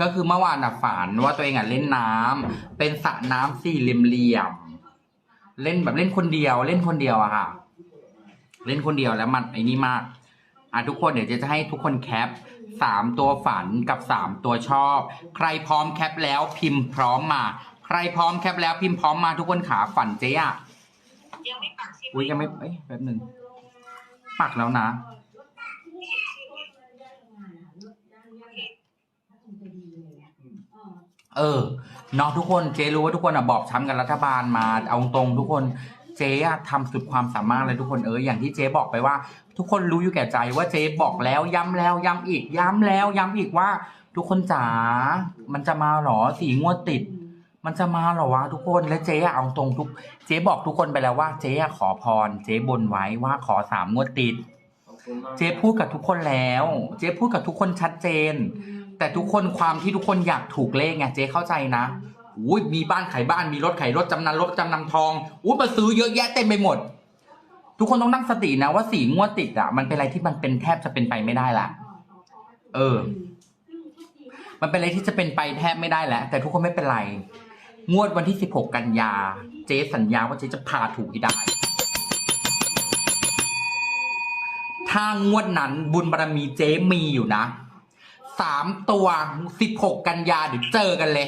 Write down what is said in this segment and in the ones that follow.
ก็คือเมื่อวานอะฝันว่าตัวเองอะเล่นน้ำเป็นสระน้ำสี่เหลี่ยมๆเล่นแบบเล่นคนเดียว เล่นคนเดียวอะค่ะ เล่นคนเดียวแล้วมันไอ้นี่มากอะทุกคนเดี๋ยวเจะจะให้ทุกคนแคปสามตัวฝันกับสามตัวชอบ ใครพร้อมแคปแล้วพิมพ์พร้อมมา ใครพร้อมแคปแล้วพิมพ์พร้อมมาทุกคนขาฝันเจ๊อะยังไม่ปักใช่ไหมอุ้ยยังไม่เอ้ยแป๊บหนึ่งปักแล้วนะ เออเนาะทุกคนเจรู้ว่าทุกคนอะบอบช้ำกับรัฐบาลมาเอาตรงทุกคนเจ๊อะทำสุดความสามารถเลยทุกคนเอออย่างที่เจ๊บอกไปว่า ทุกคนรู้อยู่แก่ใจว่าเจ๊บอกแล้วย้ำแล้วย้ำอีกย้ำแล้วย้ำอีกว่า ทุกคนจ๋ามันจะมาเหรอสี่งวดติด มันจะมาเหรอวะทุกคนและเจ๊อะเอาตรงทุก เจ๊บอกทุกคนไปแล้วว่าเจ๊อะขอพร เจ๊บนไว้ว่าขอสามงวดติดขอบคุณมากเจ๊พูดกับทุกคนแล้ว เจ๊พูดกับทุกคนชัดเจน แต่ทุกคนความที่ทุกคนอยากถูกเลขไงเจ๊เข้าใจนะอุ้ยมีบ้านขายบ้านมีรถขายรถจำนำรถจำนำทองอุ้ยมาซื้อเยอะแยะเต็มไปหมด ทุกคนต้องตั้งสตินะว่าสี่งวดติดอะมันเป็นอะไรที่มันเป็นแทบจะเป็นไปไม่ได้ละเออ มันเป็นอะไรที่จะเป็นไปแทบไม่ได้แล้วแต่ทุกคนไม่เป็นไร งวดวันที่สิบหกกันยา เจ๊สัญญาว่าเจ๊จะพาถูกให้ได้ ถ้างวดนั้นบุญบารมีเจ๊มีอยู่นะ สามตัวสิบหกกันยาเดี๋ยวเจอกันเลย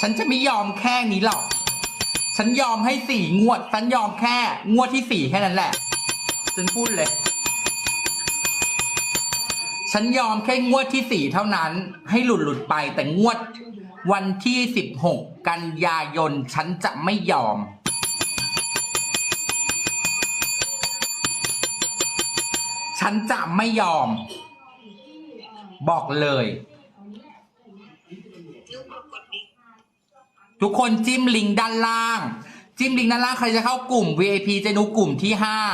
ฉันจะไม่ยอมแค่นี้หรอก ฉันยอมให้สี่งวด ฉันยอมแค่งวดที่สี่แค่นั้นแหละ ฉันพูดเลย ฉันยอมแค่งวดที่สี่เท่านั้น ให้หลุดหลุดไปแต่งวดวันที่สิบหกกันยายน ฉันจะไม่ยอมฉันจะไม่ยอม บอกเลย ทุกคนจิ้มลิงก์ด้านล่าง จิ้มลิงก์ด้านล่างใครจะเข้ากลุ่ม VIP เจนุกลุ่มที่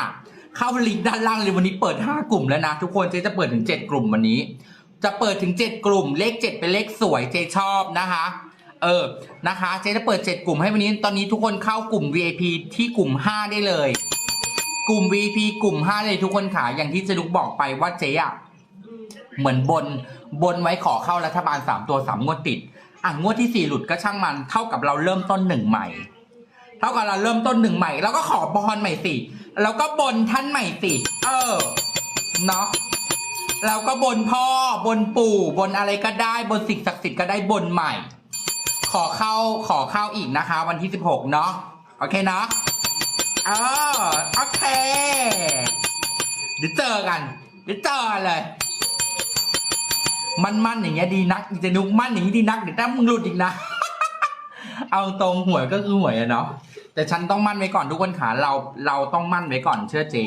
5เข้าลิงก์ด้านล่างเลยวันนี้เปิด5กลุ่มแล้วนะ ทุกคนเจ๊จะเปิดถึง7กลุ่มวันนี้ จะเปิดถึง7กลุ่ม เลข7เป็นเลขสวยเจ๊ชอบนะคะเออ นะคะ เจ๊จะเปิด 7 กลุ่มให้วันนี้ ตอนนี้ทุกคนเข้ากลุ่ม VIP ที่กลุ่ม 5 ได้เลย กลุ่ม VIP กลุ่ม 5 เลยทุกคนค่ะอย่างที่เจนุกบอกไปว่าเจ๊อะ เหมือนบนบนไว้ขอเข้ารัฐบาลสามตัวสามงวดติด อะงวดที่สี่หลุดก็ช่างมันเท่ากับเราเริ่มต้นหนึ่งใหม่ เท่ากับเราเริ่มต้นหนึ่งใหม่แล้วก็ขอบอลใหม่สิแล้วก็บนท่านใหม่สิเออเนาะเราก็บนพ่อบนปู่บนอะไรก็ได้บนสิ่งศักดิ์สิทธิ์ก็ได้บนใหม่ ขอเข้าขอเข้าอีกนะคะ วันที่สิบหกเนาะโอเคเนาะเออโอเคเดี๋ยวเจอกันเดี๋ยวเจอกันเลย มันมันๆอย่างเงี้ยดีนักอีจะนุกมันอย่างนี้ดีนักเดี๋ยวถ้ามึงหลุดอีกนะ เอาตรงหวยก็คือหวยอะเนาะแต่ฉันต้องมั่นไว้ก่อนทุกคนขาเราเราต้องมั่นไว้ก่อน เชื่อเจ๊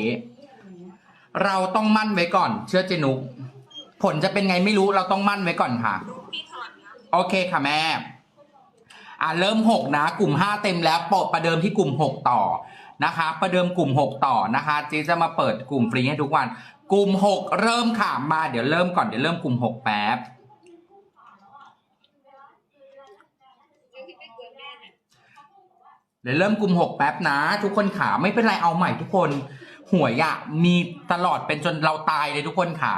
เราต้องมั่นไว้ก่อน เชื่อเจนุกผลจะเป็นไงไม่รู้เราต้องมั่นไว้ก่อนค่ะลูกพี่ถอนนะโอเคค่ะแม่ อ่าเริ่มหกนะ กลุ่มห้าเต็มแล้วปดประเดิมที่กลุ่มหกต่อนะคะ ประเดิมกลุ่มหกต่อนะคะเจ๊จะมาเปิดกลุ่มฟรีให้ทุกวัน กลุ่มหกเริ่มค่ะมาเดี๋ยวเริ่มก่อนเดี๋ยวเริ่มกลุ่มหกแป๊บเรื่องที่ไม่เกินแม่เนี่ยเดี๋ยวเริ่มกลุ่มหกแป๊บนะ ทุกคนขาไม่เป็นไรเอาใหม่ทุกคนหวยอะมีตลอดเป็นจนเราตายเลยทุกคนขา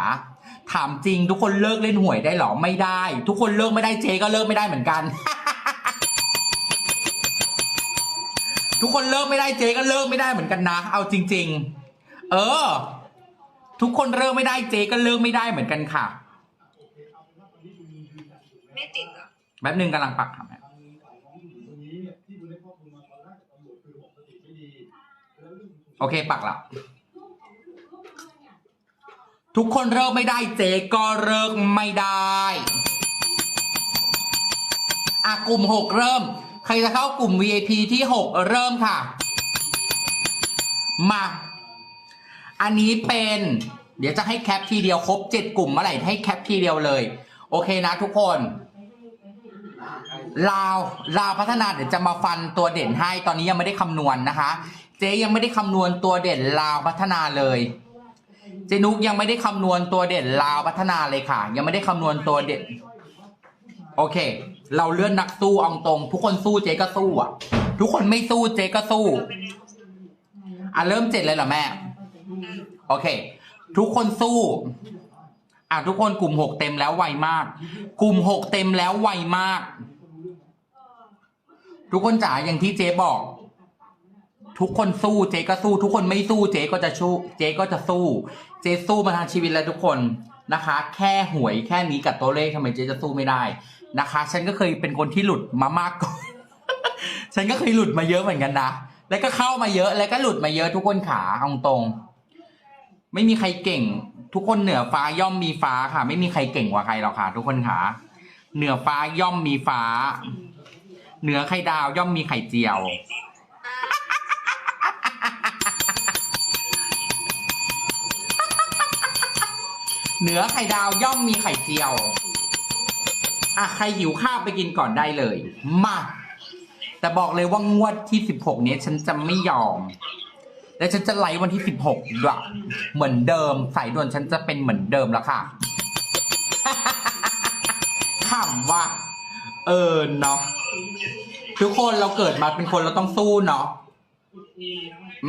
ถามจริง ทุกคนเลิกเล่นหวยได้หรอไม่ได้ ทุกคนเลิกไม่ได้เจก็เลิกไม่ได้เหมือนกัน ทุกคนเลิกไม่ได้เจ๊ก็เลิกไม่ได้เหมือนกันนะ เอาจริง ๆ เออ ทุกคนเลิกไม่ได้เจ๊ก็เลิกไม่ได้เหมือนกันค่ะ ไม่ติดเหรอแป๊บหนึ่งกำลังปักค่ะแม่โอเคปักละทุกคนเลิกไม่ได้เจ๊ก็เลิกไม่ได้อะกลุ่มหกเริ่ม ใครจะเข้ากลุ่ม VIP ที่หกเริ่มค่ะ มา อันนี้เป็น เดี๋ยวจะให้แคปทีเดียวครบเจ็ดกลุ่มเมื่อไหร่ให้แคปทีเดียวเลย โอเคนะทุกคนลาวลาวพัฒนาเดี๋ยวจะมาฟันตัวเด่นให้ตอนนี้ยังไม่ได้คำนวณนะคะ เจ๊ยังไม่ได้คำนวณตัวเด่นลาวพัฒนาเลย เจนุกยังไม่ได้คำนวณตัวเด่นลาวพัฒนาเลยค่ะ ยังไม่ได้คำนวณตัวเด่นโอเค เราเลื่อนนักสู้เอองตรง ทุกคนสู้เจ๊ก็สู้อะ ทุกคนไม่สู้เจ๊ก็สู้ อะเริ่มเจ็ดเลยเหรอแม่ โอเค ทุกคนสู้ อะทุกคนกลุ่มหกเต็มแล้วไวมาก กลุ่มหกเต็มแล้วไวมาก ทุกคนจ๋าอย่างที่เจ๊บอก ทุกคนสู้เจ๊ก็สู้ ทุกคนไม่สู้เจ๊ก็จะชู้เจ๊ก็จะสู้ เจ๊สู้มาทางชีวิตแล้วทุกคนนะคะ แค่หวยแค่นี้กับตัวเลขทำไมเจ๊จะสู้ไม่ได้ นะคะ ฉันก็เคยเป็นคนที่หลุดมามากก่อน ฉันก็เคยหลุดมาเยอะเหมือนกันนะ แล้วก็เข้ามาเยอะ แล้วก็หลุดมาเยอะทุกคนขาเอาตรง ไม่มีใครเก่ง ทุกคนเหนือฟ้าย่อมมีฟ้าค่ะ ไม่มีใครเก่งกว่าใครหรอกค่ะ ทุกคนขา เหนือฟ้าย่อมมีฟ้า เหนือไข่ดาวย่อมมีไข่เจียว เหนือไข่ดาวย่อมมีไข่เจียว อะใครหิวข้าวไปกินก่อนได้เลย มา แต่บอกเลยว่างวดที่สิบหกนี้ฉันจะไม่ยอม และฉันจะไลฟ์วันที่สิบหกด้วยเหมือนเดิมสายด่วนฉันจะเป็นเหมือนเดิมแล้วค่ะขำว่า เออเนาะทุกคนเราเกิดมาเป็นคนเราต้องสู้เนาะ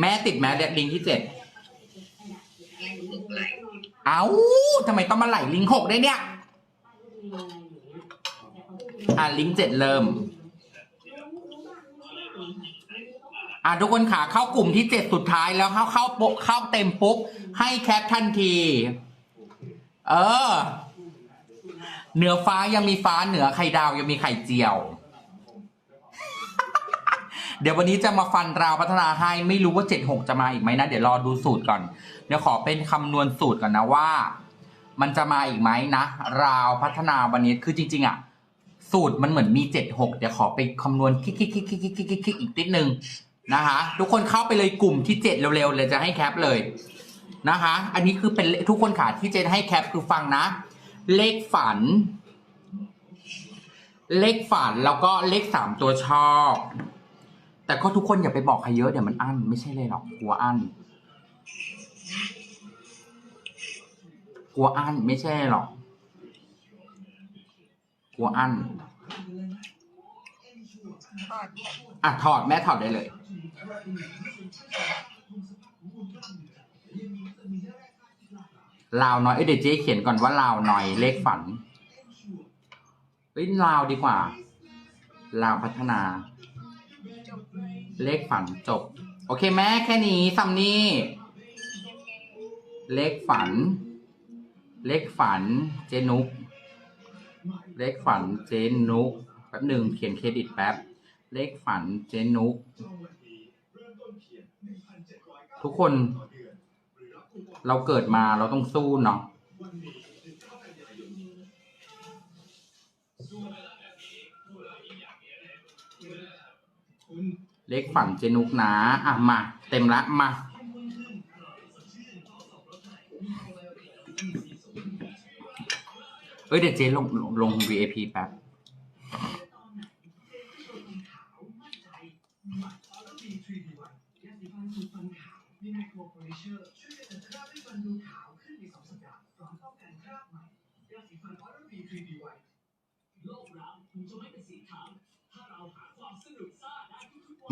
แม่ติดแม่เด็กลิงที่เจ็ดเอ้าทำไมต้องมาไหลลิงหกได้เนี่ย อะลิงก์เจ็ดเริ่ม อะทุกคนขาเข้ากลุ่มที่เจ็ดสุดท้ายแล้วเข้าเข้าปเข้าเต็มปุ๊บ ให้แคปทันที เออ เหนือฟ้ายังมีฟ้าเหนือไข่ดาวยังมีไข่เจียว เดี๋ยววันนี้จะมาฟันราวพัฒนาให้ไม่รู้ว่าเจ็ดหกจะมาอีกไหมนะ เดี๋ยวรอดูสูตรก่อน เดี๋ยวขอเป็นคำนวณสูตรก่อนนะว่า มันจะมาอีกไหมนะ ราวพัฒนาวันนี้คือจริง ๆอะ สูตรมันเหมือนมีเจ็ดหกเดี๋ยวขอไปคำนวณคลิกคลิกคลิกคลิกคลิกคลิกอีกนิดนึงนะคะทุกคนเข้าไปเลยกลุ่มที่เจ็ดเร็วๆเลยจะให้แคปเลยนะคะ อันนี้คือเป็นทุกคนขาที่เจนให้แคปคือฟังนะ เลขฝัน เลขฝันแล้วก็เลขสามตัวชอบ แต่ก็ทุกคนอย่าไปบอกใครเยอะเดี๋ยวมันอั้นไม่ใช่เลยหรอกกลัวอั้นกลัวอั้นไม่ใช่หรอก กลัวอั้นทอดอะถอดแม่ถอดได้เลย ลาวน้อย เอ้ยเดี๋ยวเจ๊เขียนก่อนว่าลาวน้อยเลขฝันเฮ้ยลาวดีกว่า ลาวพัฒนาจบเลยเลขฝันจบ โอเคแม่แค่นี้ซัมนี่ เลขฝัน เลขฝัน เจนุก เลขฝันเจนุกแป๊บหนึ่งเขียนเครดิตแป๊บ เลขฝันเจนุก ทุกคน เราเกิดมาเราต้องสู้เนาะเลขฝันเจนุกนะอะมา เต็มละมา เอ้ยเดี๋ยวเจ๊ลงลงลง VIP แป๊บ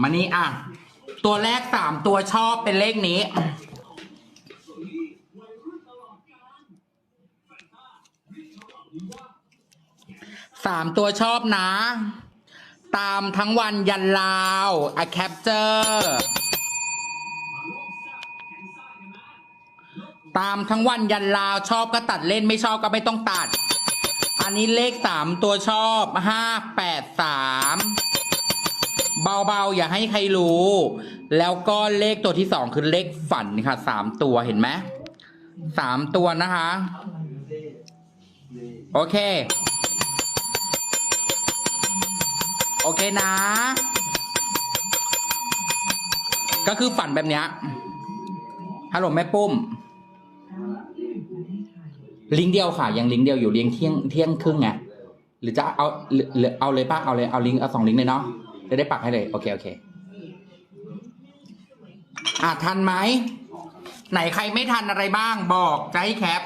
มานี่อะ ตัวแรกสามตัวชอบเป็นเลขนี้ สามตัวชอบนะ ตามทั้งวันยันลาวอะแคปเจอร์ตามทั้งวันยันลาวชอบก็ตัดเล่นไม่ชอบก็ไม่ต้องตัด อันนี้เลขสามตัวชอบห้าแปดสามเบาๆ อย่าให้ใครรู้ แล้วก็เลขตัวที่สองคือเลขฝันค่ะสามตัวเห็นไหมสามตัวนะคะ โอเค โอ เคนะ ก็คือฝันแบบเนี้ยฮัลโหลแม่ปุ้ม ลิงก์เดียวค่ะ ยังลิงก์เดียวอยู่เลี้ยงเที่ยงเที่ยงครึ่งไงหรือจะเอาหรือเอาเลยป้าเอาเลยเอาลิงก์เอาสองลิงก์เลยเนาะจะได้ปักให้เลย โอเคโอเคอะทันไหมไหนใครไม่ทันอะไรบ้างบอกจะให้แคป